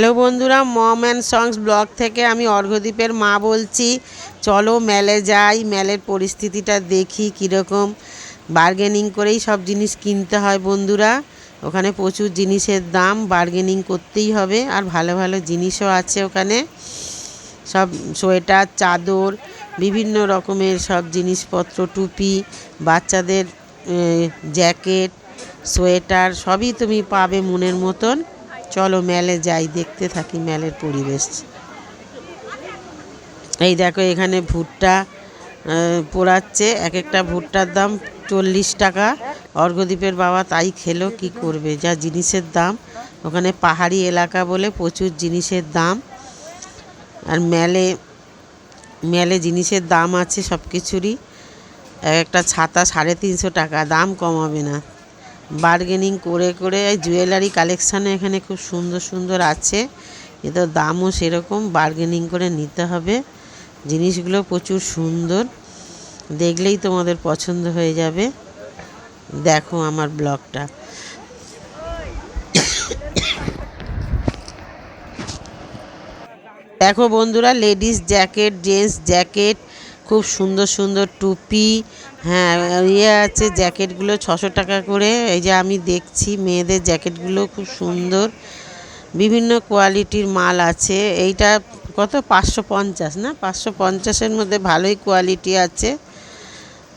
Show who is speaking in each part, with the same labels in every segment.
Speaker 1: Hello বন্ধুরা, মম and songs blog থেকে আমি অর্ঘদ্বীপের মা বলছি। চলো মেলে যাই, মেলের পরিস্থিতিটা দেখি কীরকম। বার্গেনিং করেই সব জিনিস কিনতে হয় বন্ধুরা। ওখানে প্রচুর জিনিসের দাম, বার্গেনিং করতেই হবে। আর ভালো ভালো জিনিসও আছে ওখানে। সব সোয়েটার, চাদর, বিভিন্ন রকমের সব জিনিসপত্র, টুপি, বাচ্চাদের জ্যাকেট, সোয়েটার সবই তুমি পাবে মনের মতন। চলো মেলে যাই, দেখতে থাকি মেলের পরিবেশ। এই দেখো এখানে ভুট্টা পোড়াচ্ছে। এক একটা ভুট্টার দাম চল্লিশ টাকা। অর্ঘদ্বীপের বাবা তাই খেলো, কি করবে? যা জিনিসের দাম। ওখানে পাহাড়ি এলাকা বলে প্রচুর জিনিসের দাম। আর মেলে মেলে জিনিসের দাম আছে সব কিছুরই এক একটা ছাতা সাড়ে তিনশো টাকা, দাম কমাবে না। বার্গেনিং করে করে জুয়েলারি কালেকশানে এখানে খুব সুন্দর সুন্দর আছে। কিন্তু দামও সেরকম, বার্গেনিং করে নিতে হবে। জিনিসগুলো প্রচুর সুন্দর। দেখলেই তোমাদের পছন্দ হয়ে যাবে। দেখো আমার ব্লগটা। দেখো বন্ধুরা, লেডিস জ্যাকেট, জেন্টস জ্যাকেট খুব সুন্দর সুন্দর টুপি হ্যাঁ ইয়ে আছে জ্যাকেটগুলো ছশো টাকা করে। এই যে আমি দেখছি মেয়েদের জ্যাকেটগুলো খুব সুন্দর। বিভিন্ন কোয়ালিটির মাল আছে। এইটা কত? পাঁচশো পঞ্চাশ, না? পাঁচশো পঞ্চাশের মধ্যে ভালোই কোয়ালিটি আছে।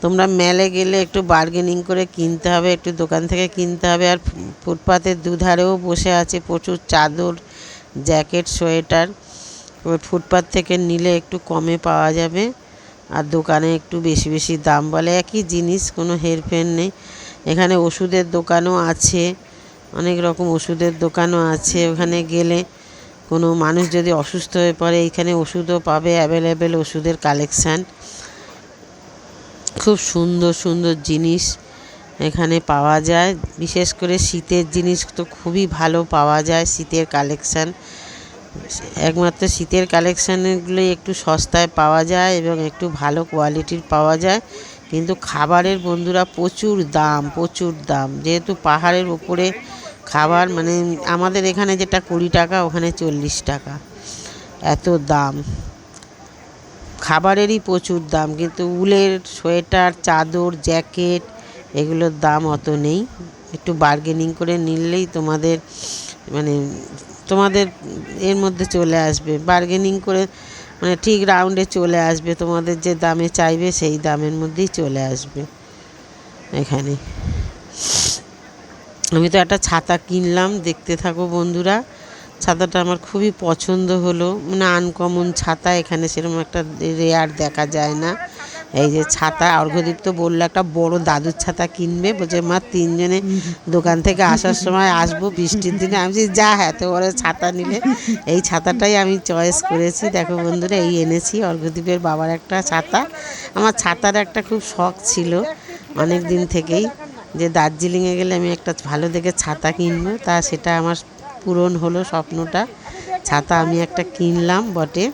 Speaker 1: তোমরা মেলে গেলে একটু বার্গেনিং করে কিনতে হবে, একটু দোকান থেকে কিনতে হবে। আর ফুটপাতের দুধারেও বসে আছে প্রচুর চাদর, জ্যাকেট, সোয়েটার। ফুটপাত থেকে নিলে একটু কমে পাওয়া যাবে। আর দোকানে একটু বেশি বেশি দাম বলে একই জিনিস, কোনো হেরফের নেই। এখানে ওষুধের দোকানও আছে, অনেক রকম ওষুধের দোকানও আছে। ওখানে গেলে কোনো মানুষ যদি অসুস্থ হয়ে পড়ে এইখানে ওষুধও পাবে অ্যাভেলেবেল ওষুধের কালেকশান খুব সুন্দর সুন্দর জিনিস এখানে পাওয়া যায়। বিশেষ করে শীতের জিনিস তো খুবই ভালো পাওয়া যায়, শীতের কালেকশান একমাত্র শীতের কালেকশানগুলোই একটু সস্তায় পাওয়া যায় এবং একটু ভালো কোয়ালিটির পাওয়া যায়। কিন্তু খাবারের বন্ধুরা প্রচুর দাম প্রচুর দাম। যেহেতু পাহাড়ের উপরে খাবার মানে আমাদের এখানে যেটা কুড়ি টাকা, ওখানে চল্লিশ টাকা। এত দাম। খাবারেরই প্রচুর দাম, কিন্তু উলের সোয়েটার, চাদর, জ্যাকেট, এগুলোর দাম অত নেই। একটু বার্গেনিং করে নিলেই তোমাদের মানে তোমাদের এর মধ্যে চলে আসবে বার্গেনিং করে মানে ঠিক রাউন্ডে চলে আসবে, তোমাদের যে দামে চাইবে সেই দামের মধ্যেই চলে আসবে এখানে। আমি তো একটা ছাতা কিনলাম, দেখতে থাকো বন্ধুরা, ছাতাটা আমার খুবই পছন্দ হলো। মানে আনকমন ছাতা, এখানে সেরকম একটা রেয়ার দেখা যায় না। এই যে ছাতা অর্ঘদীপ তো বলল একটা বড় দাদুর ছাতা কিনবে বলছে মা তিনজনে দোকান থেকে আসার সময় আসব বৃষ্টির দিনে। আমি বলছি, যা এত বড় ছাতা নিলে এই ছাতাটাই আমি চয়েস করেছি। দেখো বন্ধুরা এই এনেছি অর্ঘদীপের বাবার একটা ছাতা। আমার ছাতার একটা খুব শখ ছিল অনেক দিন থেকেই যে দার্জিলিংয়ে গেলে আমি একটা ভালো দেখে ছাতা কিনবো। তা সেটা আমার পূরণ হলো স্বপ্নটা। ছাতা আমি একটা কিনলাম বটে।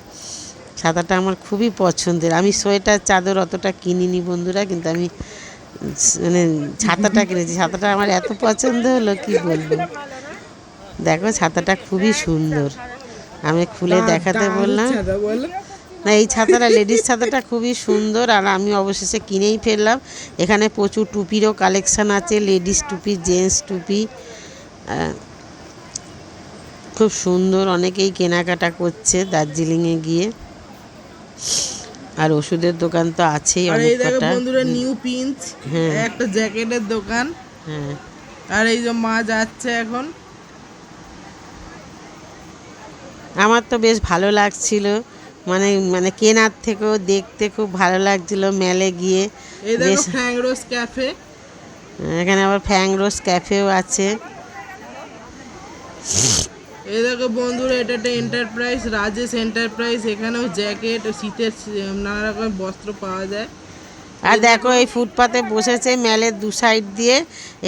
Speaker 1: ছাতাটা আমার খুবই পছন্দের। আমি সোয়েটার চাদর অতটা কিনিনি বন্ধুরা কিন্তু আমি মানে ছাতাটা কিনেছি। ছাতাটা আমার এত পছন্দ হলো কি বলব? দেখো ছাতাটা খুবই সুন্দর। আমি খুলে দেখাতে বললাম। না এই ছাতাটা লেডিস ছাতাটা খুবই সুন্দর আর আমি অবশেষে কিনেই ফেললাম। এখানে প্রচুর টুপিরও কালেকশান আছে লেডিস টুপি জেন্টস টুপি। খুব সুন্দর অনেকেই কেনাকাটা করছে দার্জিলিংয়ে গিয়ে। আর ওষুধের দোকান তো আছেই
Speaker 2: আর
Speaker 1: অনেক
Speaker 2: এই দেখো
Speaker 1: কটা
Speaker 2: বন্ধুরা নিউ পিঞ্চ
Speaker 1: হ্যাঁ।
Speaker 2: একটা জ্যাকেটের দোকান।
Speaker 1: হ্যাঁ।
Speaker 2: আর এই যে মা যাচ্ছে এখন।
Speaker 1: আমার তো বেশ ভালো লাগছিল। মানে মানে কেনার থেকেও দেখতে খুব ভালো লাগছিল মেলে গিয়ে।
Speaker 2: এই দেখো
Speaker 1: বেশ।
Speaker 2: ফ্যাংরোস ক্যাফে
Speaker 1: এখানে আবার ফ্যাং রোজ ক্যাফেও আছে।
Speaker 2: এই দেখো বন্ধুরা এটা একটা এন্টারপ্রাইজ রাজেশ এন্টারপ্রাইজ এখানেও জ্যাকেট শীতের নানা রকমের বস্ত্র পাওয়া যায়।
Speaker 1: আর দেখো এই ফুটপাতে বসেছে মেলের দু সাইড দিয়ে।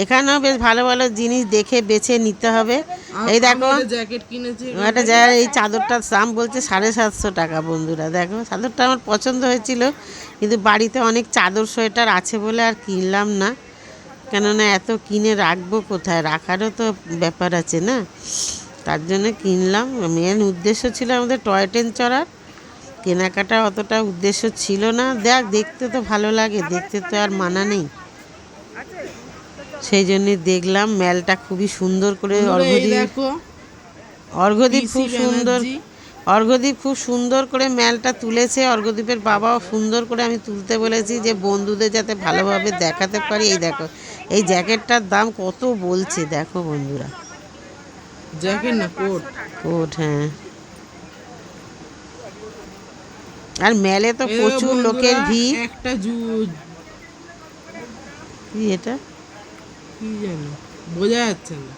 Speaker 1: এখানেও বেশ ভালো ভালো জিনিস দেখে বেছে নিতে হবে। এই দেখো
Speaker 2: জ্যাকেট কিনেছি।
Speaker 1: একটা জায়গায় এই চাদরটার দাম বলছে সাড়ে সাতশো টাকা বন্ধুরা। দেখো চাদরটা আমার পছন্দ হয়েছিল কিন্তু বাড়িতে অনেক চাদর সোয়েটার আছে বলে আর কিনলাম না। কেননা এত কিনে রাখব কোথায়? রাখারও তো ব্যাপার আছে না। তার জন্য কিনলাম। মেন উদ্দেশ্য ছিল আমাদের টয় ট্রেন চড়ার। কেনাকাটা অতটা উদ্দেশ্য ছিল না। দেখ দেখতে তো ভালো লাগে দেখতে তো আর মানা নেই। সেই জন্যই দেখলাম মেলটা খুবই সুন্দর করে অর্ঘদীপ অর্ঘদীপ খুব সুন্দর। অর্ঘদীপ খুব সুন্দর করে মেলটা তুলেছে। অর্ঘদীপের বাবাও সুন্দর করে আমি তুলতে বলেছি যে বন্ধুদের যাতে ভালোভাবে দেখাতে পারি। এই দেখো এই জ্যাকেটটার দাম কত বলছে দেখো বন্ধুরা।
Speaker 2: জ্যাকেট না কোট
Speaker 1: কোট হ্যাঁ আর মেলে তো
Speaker 2: এই দেখো
Speaker 1: প্রচুর
Speaker 2: বন্ধুরা,
Speaker 1: লোকের ভিড়
Speaker 2: একটা জু
Speaker 1: কি এটা
Speaker 2: কি জানি বোঝা যাচ্ছে না।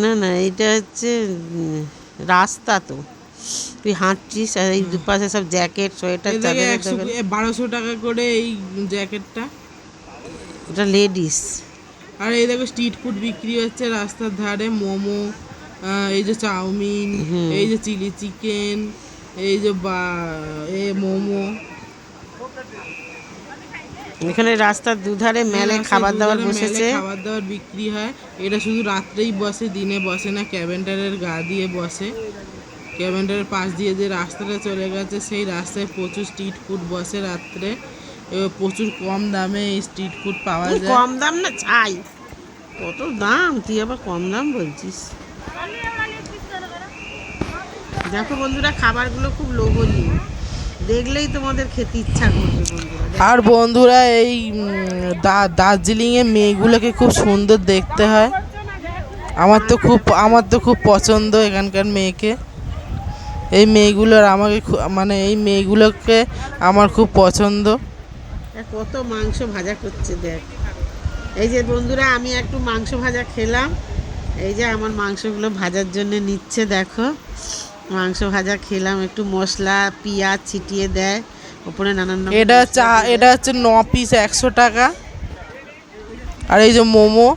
Speaker 1: না না এটা হচ্ছে উম, রাস্তা তো। তুই হাঁটছিস আর এই দুপাশে সব জ্যাকেট সোয়েটার
Speaker 2: এই দেখে
Speaker 1: চাদর
Speaker 2: একশো বারোশো টাকা করে এই জ্যাকেটটা।
Speaker 1: এটা লেডিস।
Speaker 2: আর এই দেখো স্ট্রিট ফুড বিক্রি হচ্ছে রাস্তার ধারে মোমো এই যে চাউমিন এই যে চিলি চিকেন এই যে বা এ মোমো।
Speaker 1: এখানে রাস্তার দুধারে মেলে খাবার দাবার বসেছে।
Speaker 2: খাবার দাবার বিক্রি হয়। এটা শুধু রাত্রেই বসে দিনে বসে না ক্যাবেন্ডারের গা দিয়ে বসে। ক্যাবেন্ডারের পাশ দিয়ে যে রাস্তাটা চলে গেছে সেই রাস্তায় প্রচুর স্ট্রিট ফুড বসে রাত্রে। প্রচুর কম দামে এই স্ট্রিট ফুড পাওয়া যায়।
Speaker 1: কম দাম না চাই। কত দাম? তুই আবার কম দাম বলছিস। দেখো বন্ধুরা খাবারগুলো খুব লোভনীয়। দেখলেই তোমাদের খেতে ইচ্ছা করবে বন্ধুরা।
Speaker 2: আর বন্ধুরা এই দার্জিলিংয়ে মেয়েগুলোকে খুব সুন্দর দেখতে হয়। আমার তো খুব আমার তো খুব পছন্দ এখানকার মেয়েকে। এই মেয়েগুলোর আমাকে মানে এই মেয়েগুলোকে আমার খুব পছন্দ।
Speaker 1: কত মাংস ভাজা করছে দেখ। এই যে বন্ধুরা আমি একটু মাংস ভাজা খেলাম। এই যে আমার মাংসগুলো ভাজার জন্য নিচ্ছে দেখো। মাংস ভাজা খেলাম একটু মশলা পেঁয়াজ ছিটিয়ে দেয়। ওপরে নানান
Speaker 2: এটা চা এটা হচ্ছে ন পিস একশো টাকা। আর এই যে মোমো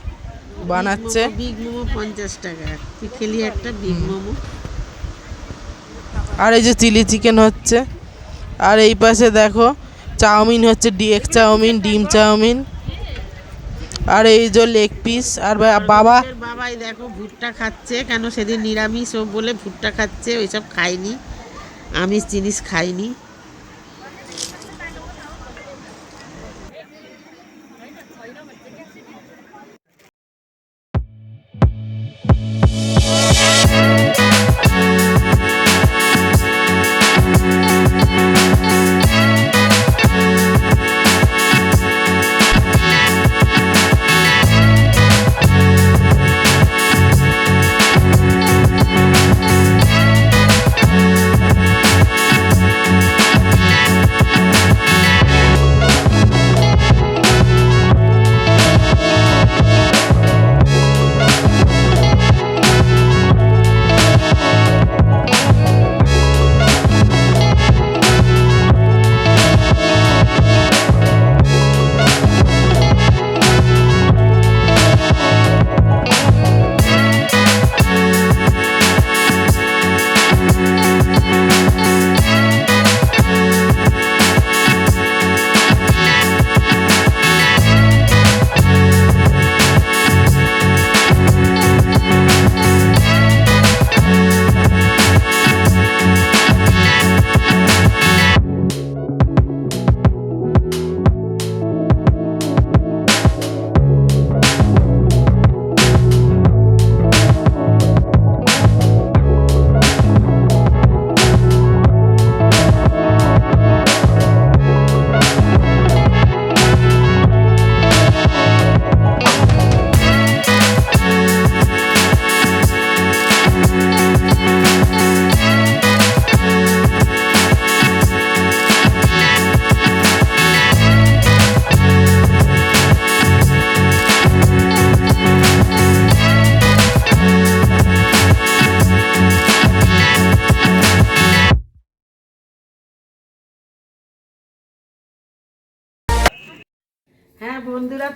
Speaker 2: বানাচ্ছে।
Speaker 1: বিগ মোমো পঞ্চাশ টাকা। তুই খেলি একটা বিগ মোমো।
Speaker 2: আর এই যে চিলি চিকেন হচ্ছে। আর এই পাশে দেখো চাউমিন হচ্ছে এক চাউমিন, ডিম চাউমিন। আর এই যে লেগ পিস, আর বাবা
Speaker 1: বাবাই দেখো ভুট্টা খাচ্ছে, কেন সেদিন নিরামিষ ও বলে ভুট্টা খাচ্ছে, ওইসব খাইনি আমিষ জিনিস খাইনি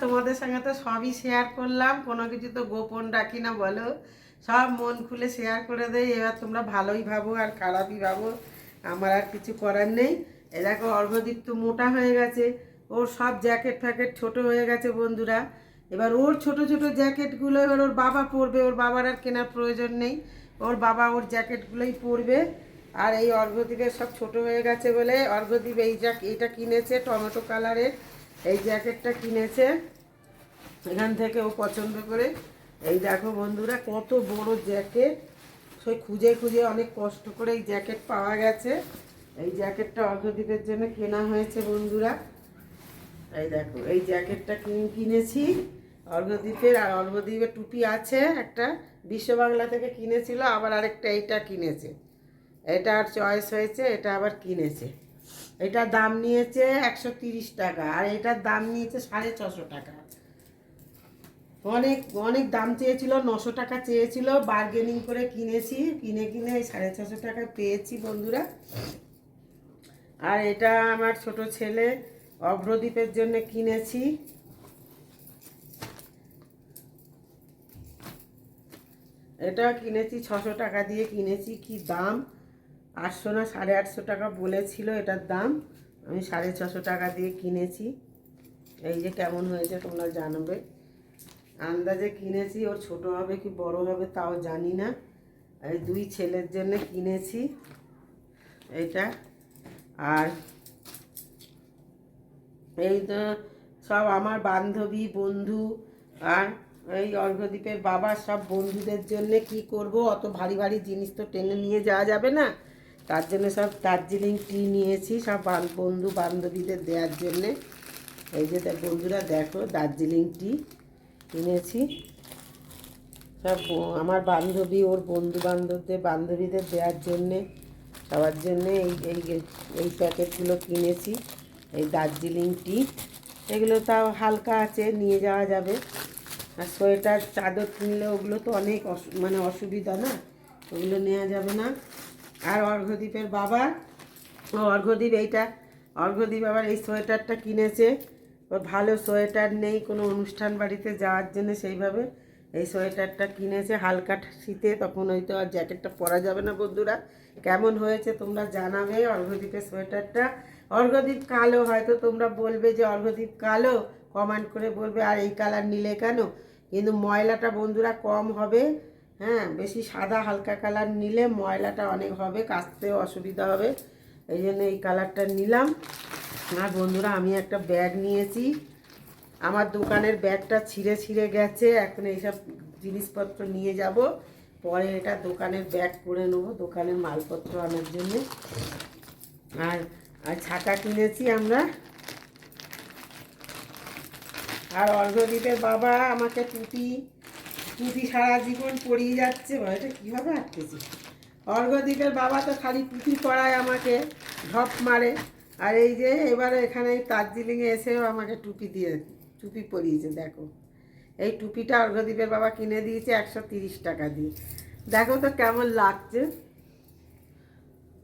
Speaker 1: তোমাদের সঙ্গে তো সবই শেয়ার করলাম। কোনো কিছু তো গোপন রাখি না, বলো। সব মন খুলে শেয়ার করে দেয় এবার তোমরা ভালোই ভাবো আর খারাপই ভাবো। আমার আর কিছু করার নেই। এ দেখো অর্ঘদীপ তো মোটা হয়ে গেছে। ওর সব জ্যাকেট ফ্যাকেট ছোট হয়ে গেছে বন্ধুরা। এবার ওর ছোট ছোট জ্যাকেটগুলো এবার ওর বাবা পরবে। ওর বাবার আর কেনার প্রয়োজন নেই। ওর বাবা ওর জ্যাকেটগুলোই পরবে। আর এই অর্ঘদ্বীপের সব ছোট হয়ে গেছে বলে অর্ঘদ্বীপ এই জ্যাক এইটা কিনেছে টমেটো কালারের এই জ্যাকেটটা কিনেছে। এখান থেকে ও পছন্দ করে। এই দেখো বন্ধুরা, কত বড় জ্যাকেট। সেই খুঁজে খুঁজে অনেক কষ্ট করে এই জ্যাকেট পাওয়া গেছে। এই জ্যাকেটটা অর্ঘদ্বীপের জন্য কেনা হয়েছে বন্ধুরা। এই দেখো, এই জ্যাকেটটা কিনেছি। অর্ঘদ্বীপের আর অর্ঘদ্বীপের টুপি আছে একটা। বিশ্ব বাংলা থেকে কিনেছিল, আবার আরেকটা এইটা কিনেছে। এটা আর চয়েস হয়েছে, এটা আবার কিনেছে। এটার দাম নিয়েছে একশো তিরিশ টাকা, আর এটার দাম নিয়েছে সাড়ে ছশো টাকা। অনেক অনেক দাম চেয়েছিল, নশো টাকা চেয়েছিল বার্গেনিং করে কিনেছি, কিনে কিনে এই সাড়ে ছশো টাকা পেয়েছি বন্ধুরা। আর এটা আমার ছোট ছেলে অভ্রদীপের জন্য কিনেছি। এটা কিনেছি, ছশো টাকা দিয়ে কিনেছি, কি দাম? আটশো না সাড়ে আটশো টাকা বলেছিল এটার দাম। আমি সাড়ে ছশো টাকা দিয়ে কিনেছি। এই যে কেমন হয়েছে তোমরা জানবে। আন্দাজে কিনেছি, ওর ছোট হবে কি বড় হবে তাও জানি না। এই দুই ছেলের জন্য কিনেছি এটা। আর এই তো সব আমার বান্ধবী, বন্ধু আর এই অর্ঘদ্বীপের বাবার সব বন্ধুদের জন্য কি করব? অত ভারী ভারী জিনিস তো টেনে নিয়ে যাওয়া যাবে না। তার জন্য সব দার্জিলিং টি নিয়েছি, সব বন্ধু বান্ধবীদের দেওয়ার জন্যে। এই যে বন্ধুরা, দেখো, দার্জিলিং টি কিনেছি সব আমার বান্ধবী, ওর বন্ধু বান্ধবদের, বান্ধবীদের দেওয়ার জন্যে, সবার জন্যে এই এই এই প্যাকেটগুলো কিনেছি, এই দার্জিলিং টি। এগুলো তাও হালকা আছে, নিয়ে যাওয়া যাবে। আর সোয়েটার, চাদর কিনলে ওগুলো তো অনেক মানে অসুবিধা না, ওগুলো নেওয়া যাবে না। আর অর্ঘদ্বীপের বাবা অর্ঘদ্বীপ এইটা অর্ঘদ্বীপ আবার এই সোয়েটারটা কিনেছে। ওর ভালো সোয়েটার নেই, কোনো অনুষ্ঠান বাড়িতে যাওয়ার জন্য সেইভাবে এই সোয়েটারটা কিনেছে। হালকা শীতে তখন হয়তো আর জ্যাকেটটা পরা যাবে না বন্ধুরা। কেমন হয়েছে তোমরা জানাবে অর্ঘদ্বীপের সোয়েটারটা। অর্ঘদ্বীপ কালো, হয়তো তোমরা বলবে যে অর্ঘদ্বীপ কালো, কমেন্ট করে বলবে, আর এই কালার নিলে কেন? কিন্তু ময়লাটা বন্ধুরা কম হবে। হ্যাঁ বেশি সাদা হালকা কালার নিলে ময়লাটা অনেক হবে, কাচতেও অসুবিধা হবে। এই জন্য এই কালারটা নিলাম। আর বন্ধুরা, আমি একটা ব্যাগ নিয়েছি। আমার দোকানের ব্যাগটা ছিঁড়ে ছিঁড়ে গেছে। এখন এইসব জিনিসপত্র নিয়ে যাব। পরে এটা দোকানের ব্যাগ করে নেব, দোকানের মালপত্র আনার জন্য। আর আর ছাতা কিনেছি আমরা। আর অর্ঘদ্বীপের বাবা আমাকে টুপি টুপি সারা জীবন পরিয়ে যাচ্ছে এটা কীভাবে আটকেছি? অর্ঘদ্বীপের বাবা তো খালি টুপি পরায় আমাকে, ঢপ মারে। আর এই যে এবারে এখানে দার্জিলিংয়ে এসেও আমাকে টুপি দিয়ে, টুপি পরিয়েছে, দেখো। এই টুপিটা অর্ঘদ্বীপের বাবা কিনে দিয়েছে একশো তিরিশ টাকা দিয়ে। দেখো তো কেমন লাগছে।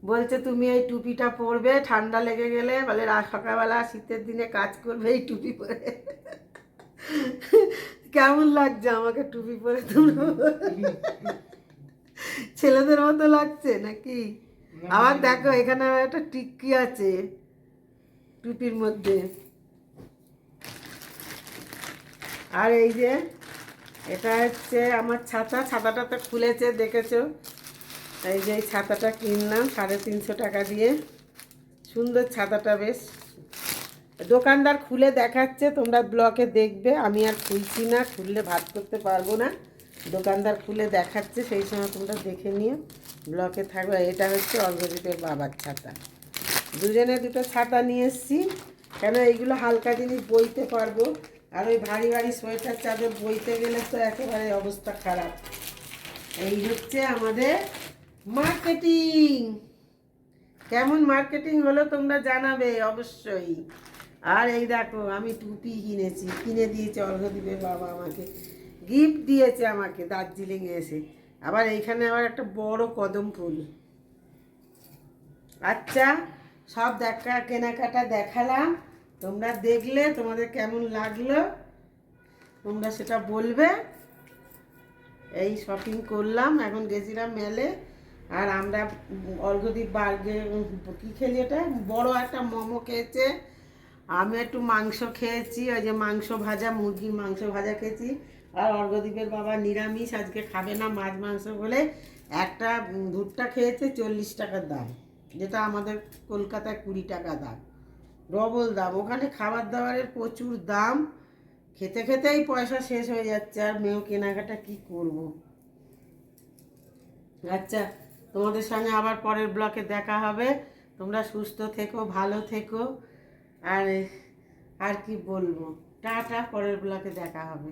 Speaker 1: বলছে, তুমি এই টুপিটা পরবে, ঠান্ডা লেগে গেলে। বলে সকালবেলা শীতের দিনে কাজ করবে এই টুপি পরে। কেমন লাগছে আমাকে টুপি পরে তোমরা? ছেলেদের মতো লাগছে নাকি? আবার দেখো এখানে একটা টিক্কি আছে টুপির মধ্যে। আর এই যে এটা হচ্ছে আমার ছাতা ছাতাটা তো খুলেছে দেখেছ? এই যে এই ছাতাটা কিনলাম সাড়ে তিনশো টাকা দিয়ে। সুন্দর ছাতাটা বেশ। দোকানদার খুলে দেখাচ্ছে, তোমরা ব্লকে দেখবে। আমি আর খুলছি না, খুললে ভাত করতে পারব না। দোকানদার খুলে দেখাচ্ছে, সেই সময় তোমরা দেখে নিও। ব্লকে থাকবে, এটা হচ্ছে অর্ঘদীপের বাবার ছাতা। দুজনে দুটো ছাতা নিয়ে এসেছি। কেন, এইগুলো হালকা জিনিস বইতে পারব। আর ওই ভারী ভারী সোয়েটার চাদর বইতে গেলে তো একেবারে অবস্থা খারাপ। এই হচ্ছে আমাদের মার্কেটিং। কেমন মার্কেটিং হলো তোমরা জানাবে অবশ্যই। আর এই দেখো, আমি টুপি কিনেছি। কিনে দিয়েছে অর্ঘদ্বীপের বাবা আমাকে গিফট দিয়েছে আমাকে দার্জিলিংয়ে এসে। আবার এইখানে আবার একটা বড় কদম ফুল। আচ্ছা সব দেখা, কেনাকাটা দেখালাম। তোমরা দেখলে তোমাদের কেমন লাগল? তোমরা সেটা বলবে। এই শপিং করলাম, এখন গেছিলাম মেলে। আর আমরা অর্ঘদ্বীপ বার্গে কী খেলি এটা বড় একটা মোমো খেয়েছে। আমি একটু মাংস খেয়েছি, ওই যে মাংস ভাজা, মুরগির মাংস ভাজা খেয়েছি। আর অর্ঘদ্বীপের বাবা নিরামিষ, আজকে খাবে না মাছ মাংস বলে একটা ভুট্টা খেয়েছে, চল্লিশ টাকার দাম। যেটা আমাদের কলকাতায় কুড়ি টাকা দাম। ডবল দাম। ওখানে খাবার দাবারের প্রচুর দাম। খেতে খেতেই পয়সা শেষ হয়ে যাচ্ছে, আর মেয়েও কেনাকাটা কি করব? আচ্ছা তোমাদের সঙ্গে আবার পরের ব্লকে দেখা হবে। তোমরা সুস্থ থেকো, ভালো থেকো। আর আর কি বলব? টাটা পরের ব্লকে দেখা হবে।